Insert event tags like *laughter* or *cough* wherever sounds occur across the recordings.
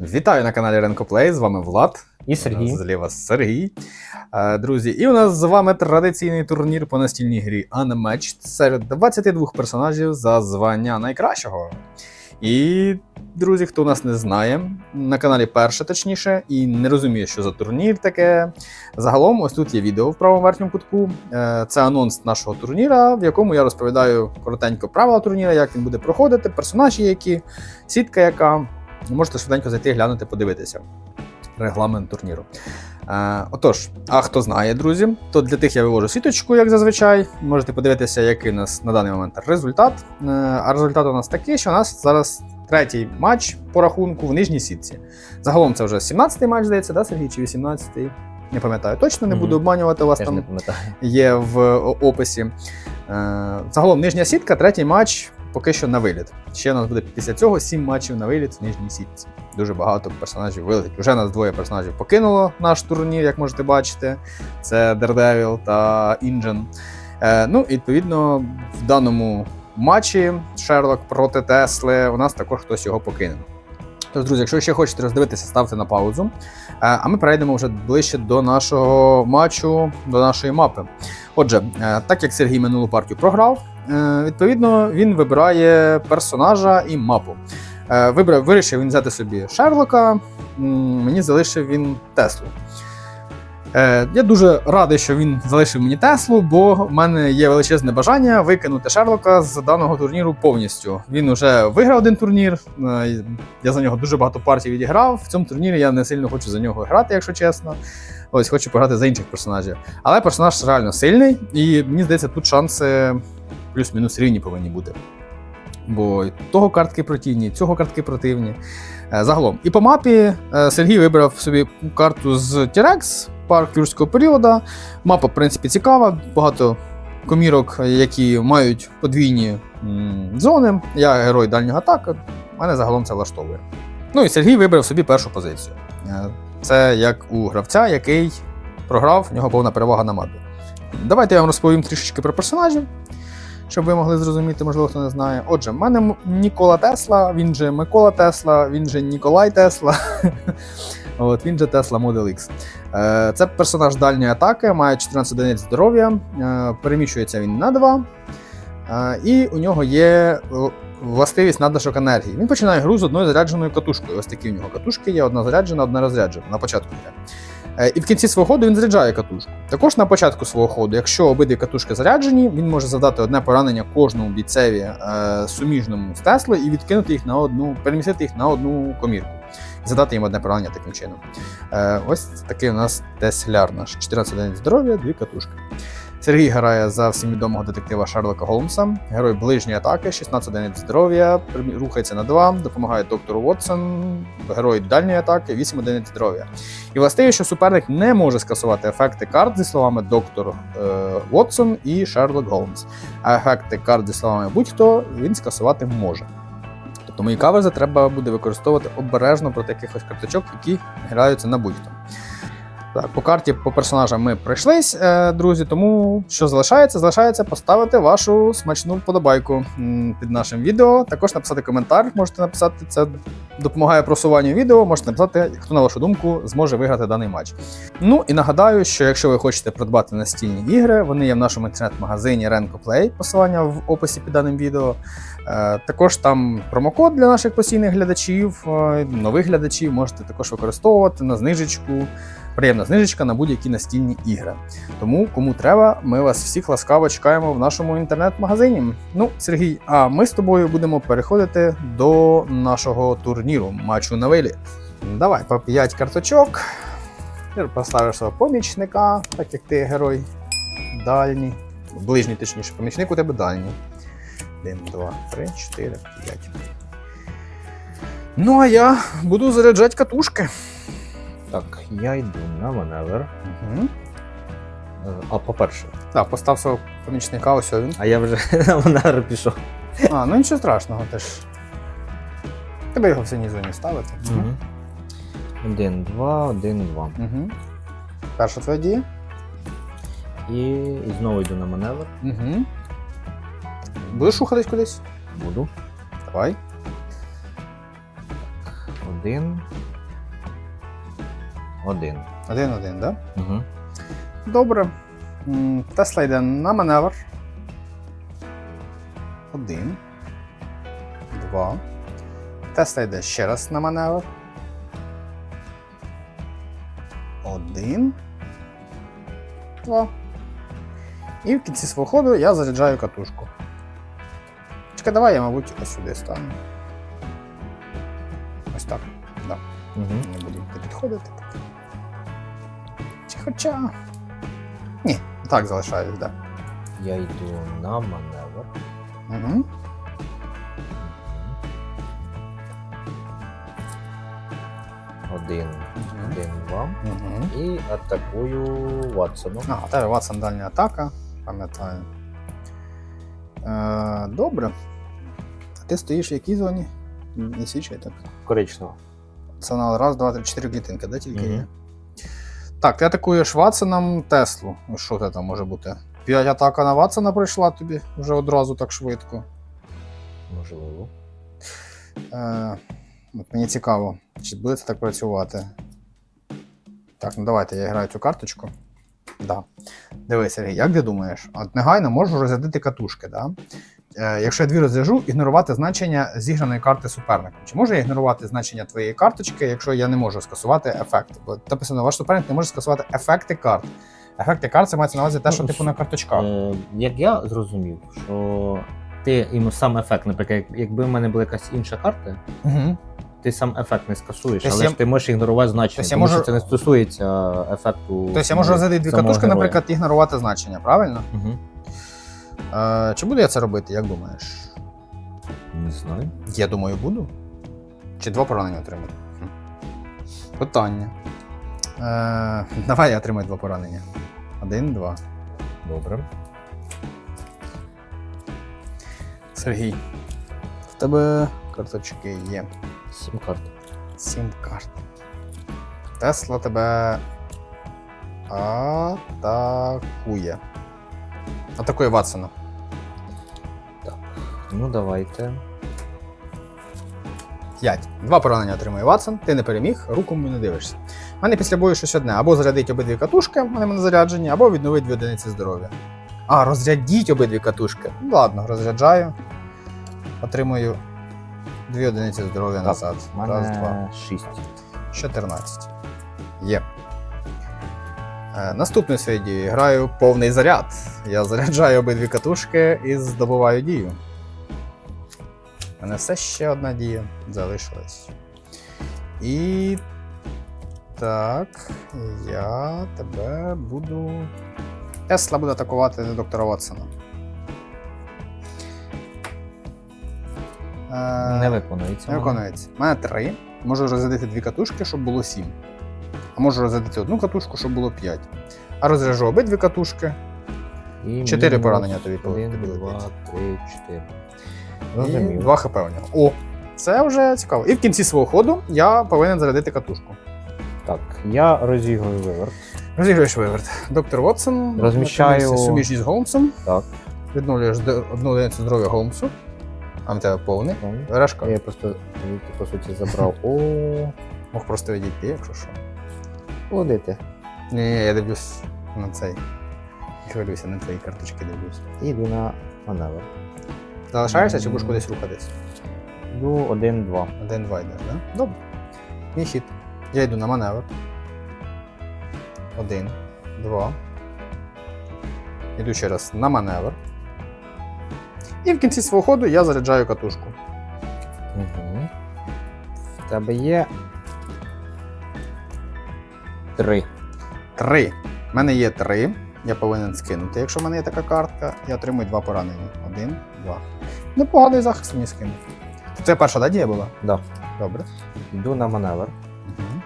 Вітаю на каналі Ренкоплей. З вами Влад. І Сергій. Зліва Сергій. Е, Друзі, і у нас з вами традиційний турнір по настільній грі Unmatched серед 22 персонажів за звання найкращого. І, друзі, хто нас не знає, на каналі перше, точніше, і не розуміє, що за турнір таке. Загалом, ось тут є відео в правому верхньому кутку. Е, Це анонс нашого турніра, в якому я розповідаю коротенько правила турніра, як він буде проходити, персонажі, які, сітка яка. Можете швиденько зайти, глянути, подивитися. Регламент турніру. Е, отож, а хто знає, друзі, то для тих я вивожу сіточку, як зазвичай. Можете подивитися, який у нас на даний момент результат. Е, а результат у нас такий, що у нас зараз третій матч по рахунку в нижній сітці. Загалом це вже 17-й матч, здається, да, Сергій, чи 18-й? Не пам'ятаю точно, не буду обманювати вас Теж там не є в описі. Е, Загалом нижня сітка, третій матч поки що на виліт. Ще у нас буде після цього сім матчів на виліт в нижній сітці. Дуже багато персонажів вилетить. Вже нас двоє персонажів покинуло наш турнір, як можете бачити. Це Daredevil та Інджен. Е, ну, відповідно, в даному матчі Шерлок проти Тесли у нас також хтось його покине. Тож, друзі, якщо ще хочете роздивитися, ставте на паузу. Е, А ми перейдемо вже ближче до нашого матчу, до нашої мапи. Отже, е, так як Сергій минулу партію програв, відповідно він вибирає персонажа і мапу. Е, Вибрав, вирішив він взяти собі Шерлока, мені залишив він Теслу. Е, Я дуже радий, що він залишив мені Теслу, бо в мене є величезне бажання викинути Шерлока з даного турніру повністю. Він уже виграв один турнір. е, Я за нього дуже багато партій відіграв. В цьому турнірі я не сильно хочу за нього грати, якщо чесно. Ось хочу пограти за інших персонажів. Але персонаж реально сильний, і мені здається, тут шанси плюс-мінус рівні повинні бути. Бо і того картки противні, цього картки противні. Е, Загалом. І по мапі е, Сергій вибрав собі карту з Тірекс, парк юрського періоду. Мапа, в принципі, цікава, багато комірок, які мають подвійні зони. Я герой дальнього атаки. Мене загалом це влаштовує. Ну і Сергій вибрав собі першу позицію. Е, Це як у гравця, який програв, в нього повна перевага на мапі. Давайте я вам розповім трішечки про персонажів, щоб ви могли зрозуміти, можливо, хто не знає. Отже, в мене Нікола Тесла, він же Микола Тесла, він же Ніколай Тесла. *laughs* От, він же Тесла Model X. Е, Це персонаж дальньої атаки, має 14 одиниць здоров'я, е, переміщується він на 2. Е, І у нього є властивість надлишок енергії. Він починає гру з одною зарядженою катушкою. Ось такі у нього катушки є: одна заряджена, одна розряджена на початку гри. Е, І в кінці свого ходу він заряджає катушку. Також на початку свого ходу, якщо обидві катушки заряджені, він може завдати одне поранення кожному бійцеві е, суміжному з Тесли і відкинути їх на одну, перемістити їх на одну комірку. Задати їм одне поранення таким чином. Е, ось такий у нас Тесляр наш. 14 день здоров'я, дві катушки. Сергій грає за всім відомого детектива Шерлока Голмса, герой ближньої атаки, 16 одиниць здоров'я, рухається на 2, допомагає доктору Вотсон, герой дальньої атаки, 8 одиниць здоров'я. І властиво, що суперник не може скасувати ефекти карт зі словами доктор е, і Шерлок Голмс. А ефекти карт зі словами будь-хто він скасувати може. Тобто мої каверзи треба буде використовувати обережно проти якихось карточок, які граються на будь-хто. Так, по карті, по персонажам ми пройшлись, е, друзі. Тому що залишається? Залишається поставити вашу смачну вподобайку під нашим відео. Також написати коментар. Можете написати, це допомагає просуванню відео. Можете написати, хто на вашу думку зможе виграти даний матч. Ну і нагадаю, що якщо ви хочете придбати настільні ігри, вони є в нашому інтернет-магазині Renko Play, посилання в описі під даним відео. Е, Також там промокод для наших постійних глядачів, е, нових глядачів можете також використовувати на знижечку. Приємна знижечка на будь-які настільні ігри. Тому, кому треба, ми вас всіх ласкаво чекаємо в нашому інтернет-магазині. Ну, Сергій, а ми з тобою будемо переходити до нашого турніру матчу на виліт. Давай по 5 карточок. Тепер поставиш свого помічника, так як ти герой дальній. Ближній, точніше, помічник у тебе дальній. 1, 2, 3, 4, 5. Ну, а я буду заряджати катушки. Так, я йду на маневр. Угу. А, по-перше, Так, постав свого помічника, ось він. а я вже *laughs* на маневр пішов. А, ну нічого страшного теж. Тебе його в синій зоні ставити. Мгм. Один, два, один, два. Угу. Перша твоя дія. І, і знову йду на маневр. Угу. Будеш рухатись кудись? Буду. Давай. Один, Один. Один-один, да? Угу. Добре. Тесла йде на маневр. Один. Два. Тесла йде ще раз на маневр. Один. Два. І в кінці свого ходу я заряджаю катушку. Чекай, давай я, мабуть, ось сюди стану. Ось так. Да. Угу. Не буду підходити. Чи хоча. Ні, так залишаюсь, так. Я йду на маневр. Угу. Один, один, два. Угу. І атакую Ватсоном. А, тебе Ватсон дальня атака, пам'ятаю. Е, добре. А ти стоїш в якій зоні? Не свічай так. Коричнево. Це на раз, два, три, чотири клітинки, де тільки є. Так, ти атакуєш Ватсоном Теслу. Що це там може бути? П'ять атака на Ватсона прийшла тобі вже одразу так швидко. Можливо. Е, от мені цікаво, чи буде це так працювати. Так, ну давайте я граю цю карточку. Да. Дивись, Сергій, як ти думаєш? От негайно можу розрядити катушки, да? Е, якщо я дві розряжу, ігнорувати значення зіграної карти суперника. Чи можу я ігнорувати значення твоєї карточки, якщо я не можу скасувати ефект? Бо написано, ваш суперник не може скасувати ефекти карт. Ефекти карт це мається на увазі те, що Ну, типу на карточках. Е, як я зрозумів, що ти йому сам ефект, наприклад, якби в мене була якась інша карта, Угу. ти сам ефект не скасуєш, Тобто але я- ж ти можеш ігнорувати значення, Тобто я тому можу- що це не стосується ефекту. Тобто я можу розрядити дві катушки, героя. наприклад, ігнорувати значення, правильно? Угу. Е, чи буду я це робити, як думаєш? Не знаю. Я думаю, буду. Чи два поранення отримати? Питання. Е, давай я отримаю два поранення. Один, два. Добре. Сергій. В тебе карточки є. Сім карт. Сім карт. Тесла тебе атакує. Атакує Ватсона. Ну давайте. 5. Два поранення отримує Ватсон, ти не переміг, руку мені не дивишся. У мене після бою щось одне: або зарядить обидві катушки, вони мене заряджені, або відновить дві одиниці здоров'я. А, розрядіть обидві катушки. Ну, ладно, розряджаю. Отримую дві одиниці здоров'я назад. У Раз, два. шість. 14. Є. Е, наступною своєю дією граю повний заряд. Я заряджаю обидві катушки і здобуваю дію. У мене все ще одна дія залишилась. І. Так, я тебе буду. Тесла буде атакувати доктора Ватсона. Е, Не виконується. не виконується. У мене три. Можу розрядити дві катушки, щоб було сім. А можу розрядити одну катушку, щоб було п'ять. А розряжу обидві катушки. І Чотири поранення тобі по- Один, тобі два, летить. три, чотири. І Розумів. два хп у нього. О! Це вже цікаво. І в кінці свого ходу я повинен зарядити катушку. Так, я розіграю виверт. Розіграєш виверт. Доктор Вотсон. Розміщаю- отримується Суміжність з Голмсом. Так. Відновлюєш одну одиницю здоров'я Голмсу. А в тебе повний. правильно? Решка. Я просто звідти, по суті забрав. О, Мог просто відійти, якщо що. водити. Ні, ні, я дивлюсь на цей. Не Хвилюйся, на твої карточки дивлюсь. І йду на маневр. Залишаєшся чи будеш кудись рухатись? Йду один-два. Один-два йдеш, так? Да? Добре. Мій хід. Я йду на маневр. Один, два. Йду ще раз на маневр. І в кінці свого ходу я заряджаю катушку. Угу. В тебе є. Три. Три. У мене є три. Я повинен скинути. Якщо в мене є така картка, я отримую два поранення. Один, два. Непоганий захист мені скинув. Це перша да, дія була? Да. Добре. Йду на маневр. Хм.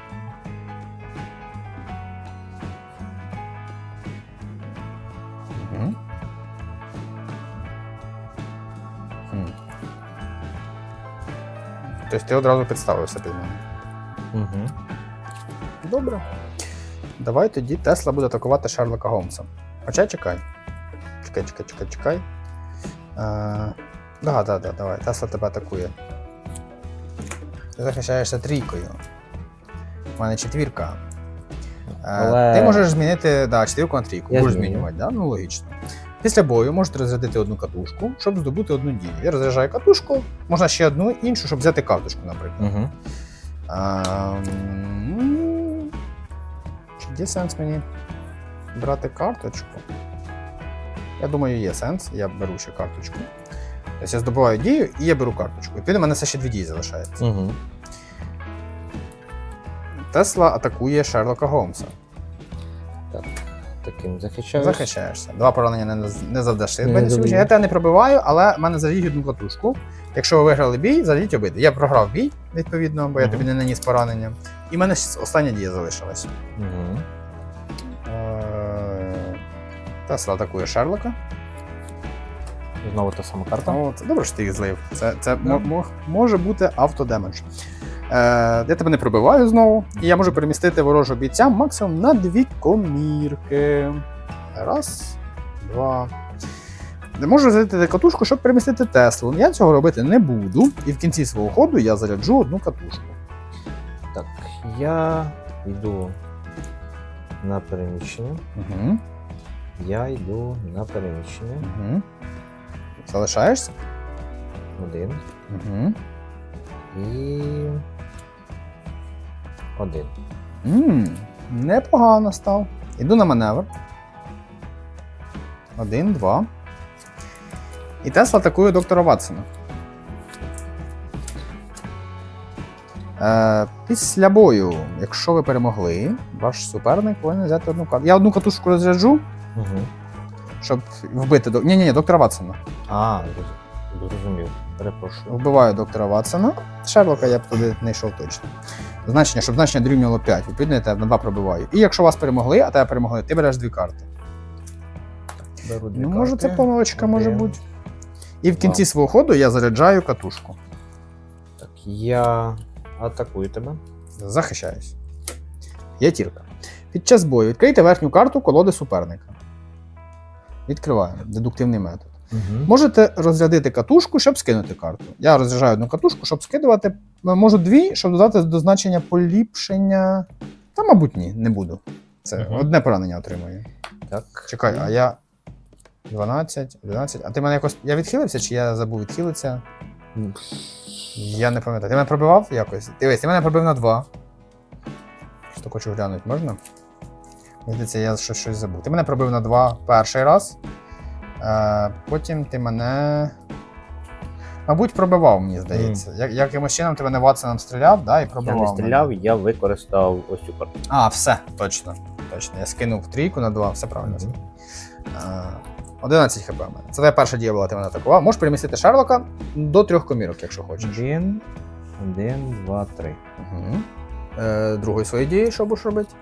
Тобто ти одразу підставився під мене. Угу. Добре. Давай тоді Тесла буде атакувати Шерлока Голмса. Хоча чекай. Чекай, чекай, чекай, чекай. Е, да, да, да, давай. Тесла тебе атакує. Ти захищаєшся трійкою. У мене четвірка. Але- Ти можеш змінити да, четвірку на трійку. Я Будеш зміню. змінювати, да? ну логічно. Після бою можете розрядити одну катушку, щоб здобути одну дію. Я розряджаю катушку, можна ще одну іншу, щоб взяти карточку, наприклад. Угу. Ем, Чи є сенс мені брати карточку? Я думаю, є сенс. Я беру ще карточку. Тобто я здобуваю дію і я беру карточку. Відповідно, у мене все ще дві дії залишається. Угу. Тесла атакує Шерлока Голмса. Таким захищаєш. Захищаєшся. Два поранення не, не завдаш. Я тебе не пробиваю, але в мене заріють одну катушку. Якщо ви виграли бій, зарядіть обидві. Я програв бій, відповідно, бо я тобі не наніс поранення. І в мене остання дія залишилась. Угу. Е, Тесла атакує Шерлока. Знову та сама карта. От, добре, що ти їх злив. Це, це мо- може бути автодемедж. Е, я тебе не пробиваю знову, і я можу перемістити ворожого бійця максимум на дві комірки. Раз, два. Не можу взяти катушку, щоб перемістити Теслу. Я цього робити не буду. І в кінці свого ходу я заряджу одну катушку. Так, я йду на переміщення. Угу. Я йду на переміщення. Угу. Залишаєшся? Один. Угу. І. Один. Ммм, непогано став. Іду на маневр. Один, два. І Тесла атакує доктора Ватсона. Е, після бою, якщо ви перемогли, ваш суперник повинен взяти одну карту. Я одну катушку розряджу, Угу. Щоб вбити до. Ні, ні, ні, доктора Ватсона. А, зрозумів. Перепрошую. Вбиваю доктора Ватсона. Шерлока я б туди не йшов точно. Значення, щоб значення дорівнювало 5. Відповідно, я тебе на 2 пробиваю. І якщо вас перемогли, а тебе перемогли, ти береш дві карти. Беру дві Ну, може, це помилочка може Один. бути. І в кінці Два. свого ходу я заряджаю катушку. Так, я атакую тебе. Захищаюсь. П'ятірка. Під час бою відкрийте верхню карту колоди суперника. Відкриваємо. Дедуктивний метод. Угу. Можете розрядити катушку, щоб скинути карту. Я розряджаю одну катушку, щоб скидувати. Е, Можу дві, щоб додати до значення поліпшення. Та, мабуть, ні, не буду. Це Мгм. одне поранення отримую. Так. Чекай, а я 12, 11. А ти мене якось. Я відхилився, чи я забув відхилитися? Я не пам'ятаю. Ти мене пробивав якось? Дивись, ти мене пробив на 2. Просто хочу глянути, можна? Здається, я щось, щось забув. Ти мене пробив на 2 перший раз. Е, потім ти мене. Мабуть, пробивав, мені здається. Як, якимось чином ти мене Ватсоном стріляв, да, і Я пробивав. не мене. стріляв, я використав ось цю карту. А, все, точно. Точно. Я скинув трійку на 2, все правильно. Мгм. Е, 11 хп мене. Це твоя перша дія була, ти мене атакував. Можеш перемістити Шерлока до трьох комірок, якщо хочеш. Один, один, два, три. Угу. Е, другої своєї дії, що будеш робити?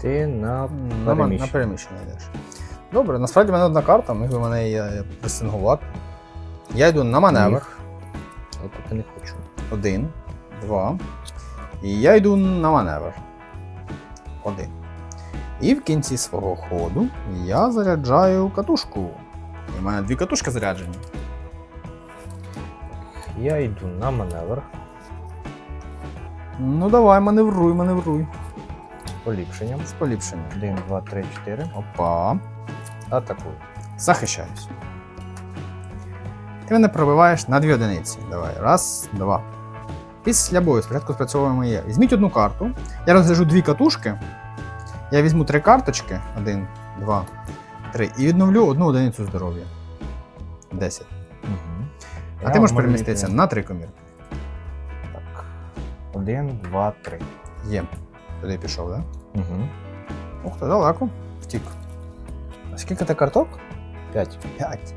Ти на На, переміщення. на переміщення йдеш. Добре, насправді в мене одна карта, міг би мене її пресингувати. Я йду на маневр. Я поки не хочу. Один, два. І я йду на маневр. Один. І в кінці свого ходу я заряджаю катушку. І в мене дві катушки заряджені. Я йду на маневр. Ну давай, маневруй, маневруй. Поліпшенням. З поліпшенням. Один, два, три, чотири. Опа. Атакую. Захищаюсь. Ти мене пробиваєш на дві одиниці. Давай. Раз, два. Після бою спочатку спрацьовуємо є. Візьміть одну карту. Я розряжу дві катушки. Я візьму три карточки. Один, два, три. І відновлю одну одиницю здоров'я. Десять. Угу. А ти можеш переміститися на три комірки. Так. Один, два, три. Є. Туди пішов, так? Да? Угу. Ух ти, далеко. Втік. А скільки ти карток? П'ять. П'ять.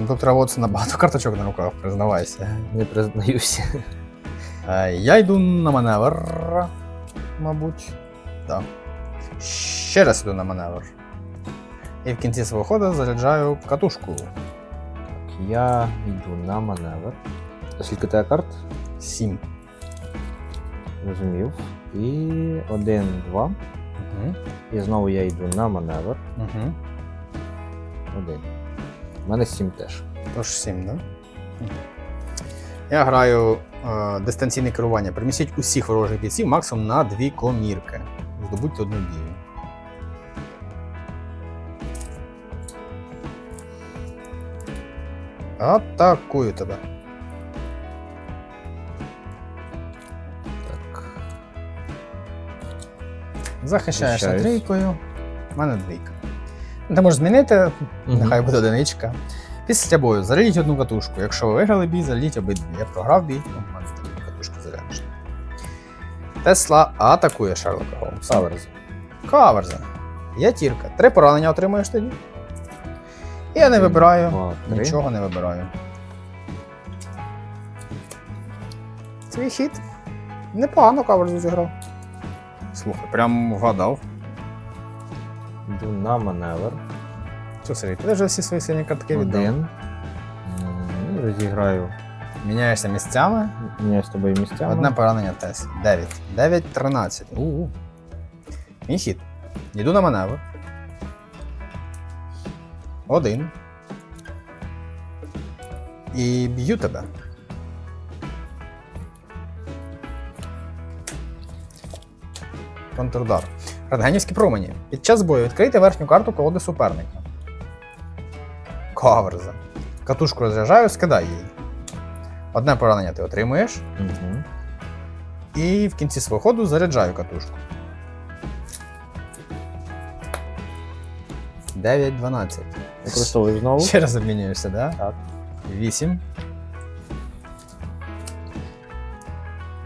Ну, доктора Вотсона багато карточок на руках, признавайся. Не признаюся. Е, Я йду на маневр, мабуть. Так. Ще раз йду на маневр. І в кінці свого ходу заряджаю катушку. Я йду на маневр. А Скільки тебе карт? Сім. Розумів. І один, два. Угу. І знову я йду на маневр. Угу. Один. У мене сім теж. Тож сім, так? Да? Я граю е, дистанційне керування. Примістіть усіх ворожих бійців максимум на дві комірки. здобудьте одну дію. Атакую тебе. Захищаєшся Захищаюсь. трійкою. У мене двійка. Ти можеш змінити, Мгм. нехай буде одиничка. Після бою зарядіть одну катушку. Якщо ви виграли бій, зарядіть обидві. Я програв бій, ну, в мене там катушка заряджена. Тесла атакує Шерлока Холмса. Каверз. Каверза. Є тірка. Три поранення отримуєш тоді. І я не Один, вибираю. два, три. Нічого не вибираю. Свій хід. Непогано каверзу зіграв. Слухай, прям вгадав. Йду на маневр. Що, Сергій, ти вже всі свої сині картки віддав. Один. М, розіграю. Міняєшся місцями. Міняю з тобою місцями. Одне поранення Тесі. 9. 9, 13. У-у. Мій хід. Йду на маневр. Один. І б'ю тебе. Контрудар. Радганівські промені. Під час бою відкрийте верхню карту колоди суперника. Каверза. Катушку розряджаю, скидай її. Одне поранення ти отримуєш. Угу. І в кінці свого ходу заряджаю катушку. 9-12. Використовую знову. Ще раз обмінюєшся, да? Так. 8.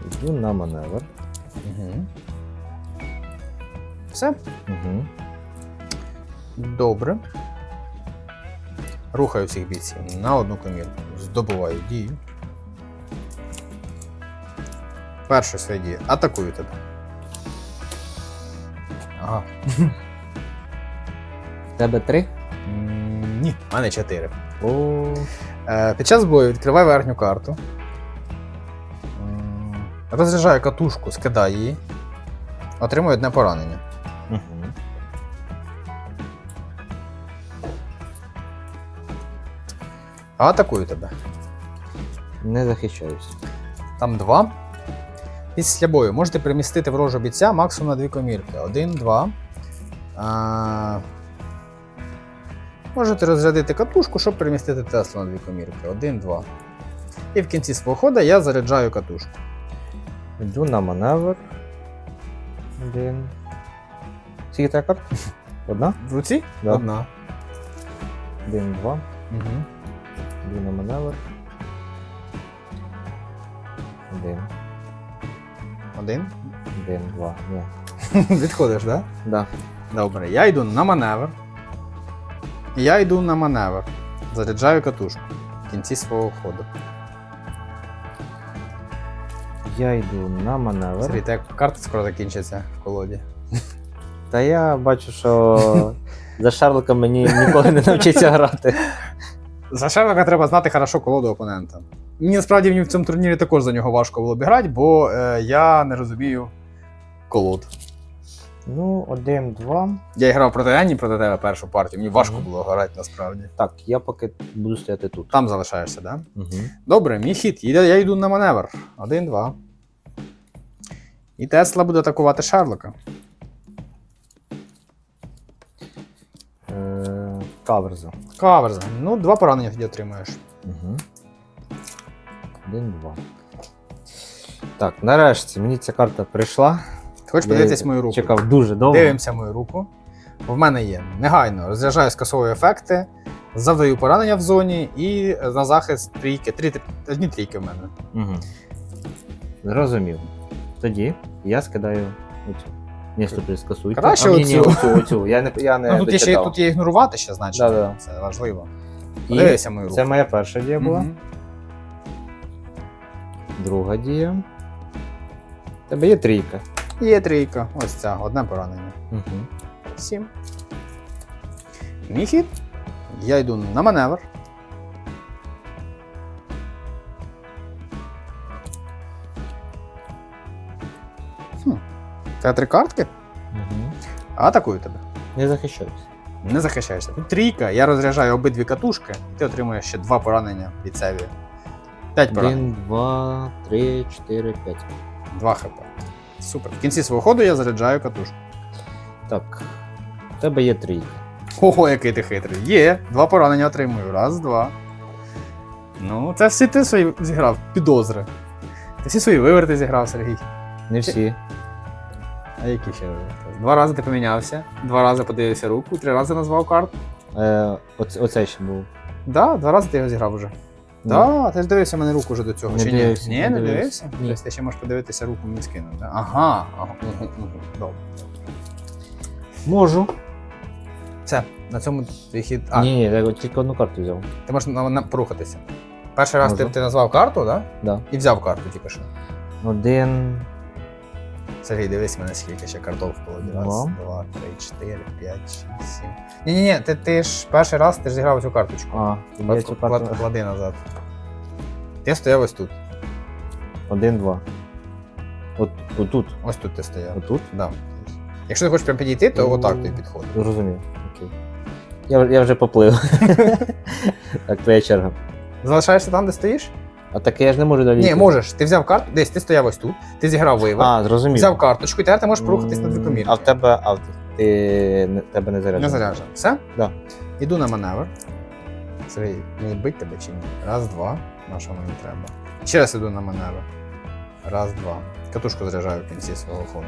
Йду на маневр. Угу. Все. Угу. Добре. Рухаю всіх бійців на одну комірку. Здобуваю дію. Перша своя дія. Атакую тебе. Ага. В тебе три? М, Ні, в мене 4. О, Е, Під час бою відкривай верхню карту. М, Розряджаю катушку, скидаю її. Отримую одне поранення. Атакую тебе. Не захищаюсь. Там два. Після бою можете перемістити ворожого бійця максимум на дві комірки. Один, два. А... Можете розрядити катушку, щоб перемістити Теслу на дві комірки. Один, два. І в кінці свого ходу я заряджаю катушку. Йду на маневр. Один. Скільки карт? *laughs* Одна? В руці? Да. Одна. Один, два. Угу. На маневр. Один. Один. Один, два. Ні. *laughs* Відходиш, так? Да? Да. Добре, я йду на маневр. Я йду на маневр. Заряджаю катушку в кінці свого ходу. Я йду на маневр. Сергій, так карта скоро закінчиться в колоді. Та я бачу, що *laughs* за Шарлока мені ніколи не навчиться грати. За Шерлока треба знати хорошо колоду опонента. Мені насправді мені в цьому турнірі також за нього важко було обіграти, бо е, я не розумію колод. Ну, один, два. Я грав проти Ені, проти тебе першу партію. Мені важко було грати насправді. Так, я поки буду стояти тут. Там залишаєшся, так? Да? Угу. Добре, мій хід. Іде- Я йду на маневр. Один, два. І Тесла буде атакувати Шерлока. Каверза. Каверза. Ну, два поранення тоді отримаєш. Угу. Один, два. Так, нарешті мені ця карта прийшла. Хочеш Я подивитись мою руку? Чекав дуже довго. Дивимося мою руку. В мене є негайно розряджаю скасовую ефекти, завдаю поранення в зоні і на захист трійки. Три, три- одні трійки в мене. Угу. Зрозумів. Тоді я скидаю оцю. Ні, стоп, скасуйте. Краще а, ні, ні, оцю. оцю, оцю. Я не, я не ну, тут є ще дочитав. тут є ігнорувати ще, значить. Да-да. Це важливо. І Подивися мою руку. Це моя перша дія була. Мгм. Друга дія. У Тебе є трійка. Є трійка. Ось ця, одне поранення. Угу. Сім. Мій хід. Я йду на маневр. Це три картки? Угу. Атакую тебе. Не захищаюсь. Не захищаєшся. Тут трійка, я розряджаю обидві катушки, і ти отримуєш ще два поранення від Севі. П'ять поранень. Один, два, три, чотири, п'ять. Два хп. Супер. В кінці свого ходу я заряджаю катушку. Так. У тебе є трійка. Ого, який ти хитрий. Є, два поранення отримую. Раз, два. Ну, це всі ти свої зіграв, підозри. Ти всі свої виверти зіграв, Сергій. Не всі. А які ще виверти? Два рази ти помінявся, два рази подивився руку, три рази назвав карту. Е, оце, оце ще був. Да, два рази ти його зіграв уже. Ну, Да, ти ж дивився мене руку вже до цього. Не чи дивився, ні? Ні, не не дивився. дивився? Ні. Тобто ти ще можеш подивитися руку мені скинув. Да? Ага, ага. Добре. Можу. Все, на цьому твій хід. А, Ні, ні, я тільки одну карту взяв. ти можеш на, на, порухатися. Перший раз ти, Можу. ти назвав карту, да? Да. І взяв карту тільки що. Один. Сергій, дивись мене скільки ще картов в колоді. Раз, Два. два, три, чотири, п'ять, шість, сім. Ні, ні, ні, ти, ти ж перший раз ти ж зіграв цю карточку. А, я цю клад- карту. Клади назад. Ти стояв ось тут. Один, два. От, отут. Ось тут ти стояв. Отут? Да. Якщо ти хочеш прям підійти, то Ну, отак тобі підходить. Зрозумів. Окей. Я, я вже поплив. *laughs* так, твоя черга. Залишаєшся там, де стоїш? А таке я ж не можу далі. Ні, можеш. Ти взяв карту, десь ти стояв ось тут, ти зіграв вивер, А, зрозумів. взяв карточку, і тепер ти можеш порухатись на дві М, комірки. А в тебе, а в ти не, тебе не заряджено. Не заряджено. Все? Да. Іду на маневр. Сергій, мені бить тебе чи ні? Раз, два. На що мені треба? Ще раз іду на маневр. Раз, два. Катушку заряджаю в кінці свого ходу.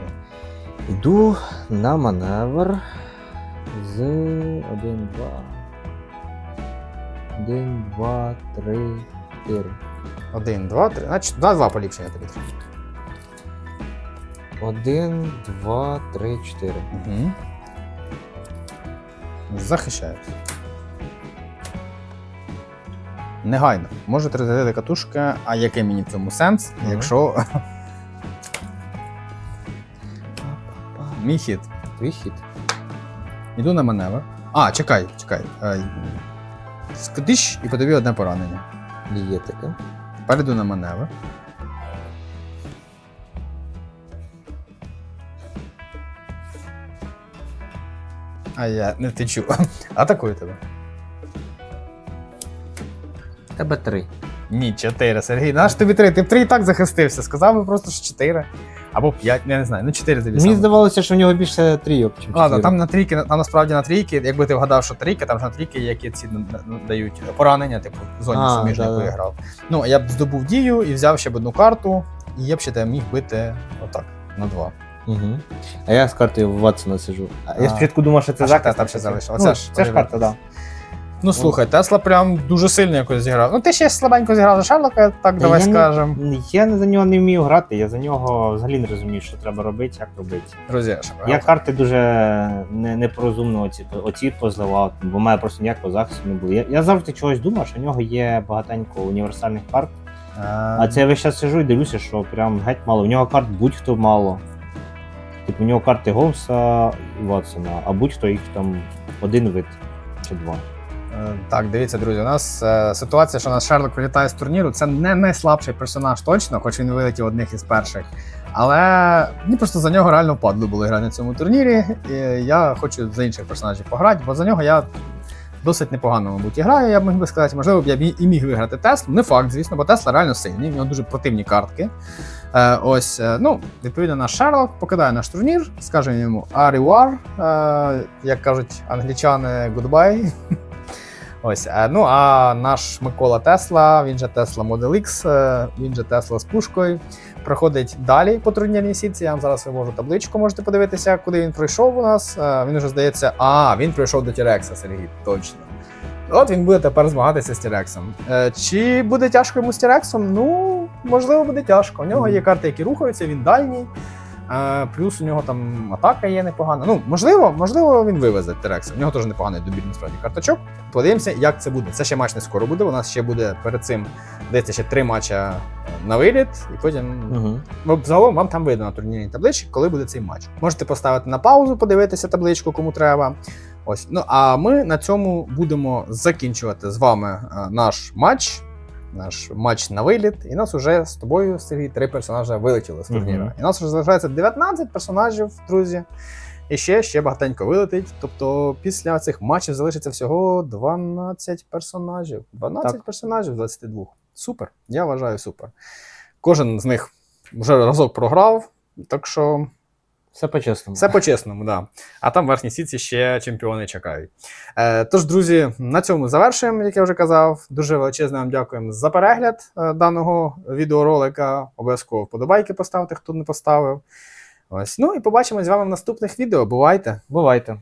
Йду на маневр з 1, 2. 1, 2, 3, 4. Один, два, три. Значить, два-два поліпшення тобі. 1, 2, 3, 4. Угу. Захищаюсь. Негайно. Можете розглядати катушки, а який мені в цьому сенс, Мгм. якщо *laughs* мій хід. Твій хід. Іду на маневр. А, чекай, чекай. Е, і по тобі одне поранення. Є таке. Тепер на маневр. А я не втечу. *laughs* Атакую тебе. Тебе три. Ні, чотири, Сергій. Наш тобі три. Ти б три і так захистився. Сказав би просто, що чотири. Або п'ять, я не знаю. Ну, чотири тобі Мені саме. здавалося, що в нього більше трійок, ніж Ладно, там на трійки, там насправді на трійки, якби ти вгадав, що трійки, там ж на трійки, які ці дають поранення, типу, в зоні А, суміжної, яку да-да. я грав. Ну, я б здобув дію і взяв ще б одну карту, і я б ще тебе міг бити отак, на два. Угу. А я з картою в Ватсона сижу. А, А. я спочатку думав, що це А що захист. там ще залишилось? Ну, Це ж це ж карта, так. Ну слухай, Тесла прям дуже сильно якось зіграв. Ну ти ще слабенько зіграв за Шерлока, так давай я не- скажемо. Я за нього не вмію грати, я за нього взагалі не розумію, що треба робити, як робити. Друзі, Я карти дуже не, непорозумно оці, оці позливав, бо в мене просто ніякого захисту не було. Я, я завжди чогось думав, що в нього є багатенько універсальних карт. А це я весь час сижу і дивлюся, що прям геть мало. В нього карт будь-хто мало. Типу, у нього карти Голмса і Ватсона, а будь-хто їх там один вид чи два. Так, дивіться, друзі, у нас е, ситуація, що у нас Шерлок вилітає з турніру. Це не найслабший персонаж точно, хоч він вилетів одних із перших. Але мені просто за нього реально впадло було грати на цьому турнірі. І я хочу за інших персонажів пограти, бо за нього я досить непогано, мабуть, і граю, я б міг би сказати. Можливо, б я б і міг виграти Теслу. Не факт, звісно, бо Тесла реально сильний, в нього дуже противні картки. Е, ось, е, ну, відповідно, наш Шерлок покидає наш турнір, скажемо йому Аріуар, як кажуть англічани, goodbye. *laughs* Ось, е, ну а наш Микола Тесла, він же Тесла Model X, е, він же Тесла з пушкою, проходить далі по турнірній сітці. Я вам зараз вивожу табличку, можете подивитися, куди він пройшов у нас. Е, Він уже здається, а він пройшов до Тірекса, Сергій, точно. От він буде тепер змагатися з Тірексом. Чи буде тяжко йому з Тірексом? Ну, можливо, буде тяжко. У нього є карти, які рухаються, він дальній. Е, Плюс у нього там атака є непогана. Ну, можливо, можливо, він вивезе Терекса. У нього теж непоганий добір насправді карточок. Подивимося, як це буде. Це ще матч не скоро буде. У нас ще буде перед цим здається, ще три матча на виліт, і потім Угу. Загалом вам там видно на турнірній табличці, коли буде цей матч. Можете поставити на паузу, подивитися табличку, кому треба. Ось. Ну а ми на цьому будемо закінчувати з вами е, наш матч. Наш матч на виліт, і нас уже з тобою, Сергій, три персонажі вилетіли з турніру. Мгм. І нас вже залишається 19 персонажів, друзі. І ще, ще багатенько вилетить. Тобто після цих матчів залишиться всього 12 персонажів. 12 Так. персонажів з 22. Супер. Я вважаю супер. Кожен з них вже разок програв, так що Все по-чесному. Все по-чесному, да. А там в верхній сітці ще чемпіони чекають. Е, тож, друзі, на цьому завершуємо, як я вже казав. Дуже величезно вам дякуємо за перегляд е, даного відеоролика. Обов'язково вподобайки поставте, хто не поставив. Ось. Ну і побачимось з вами в наступних відео. Бувайте! Бувайте.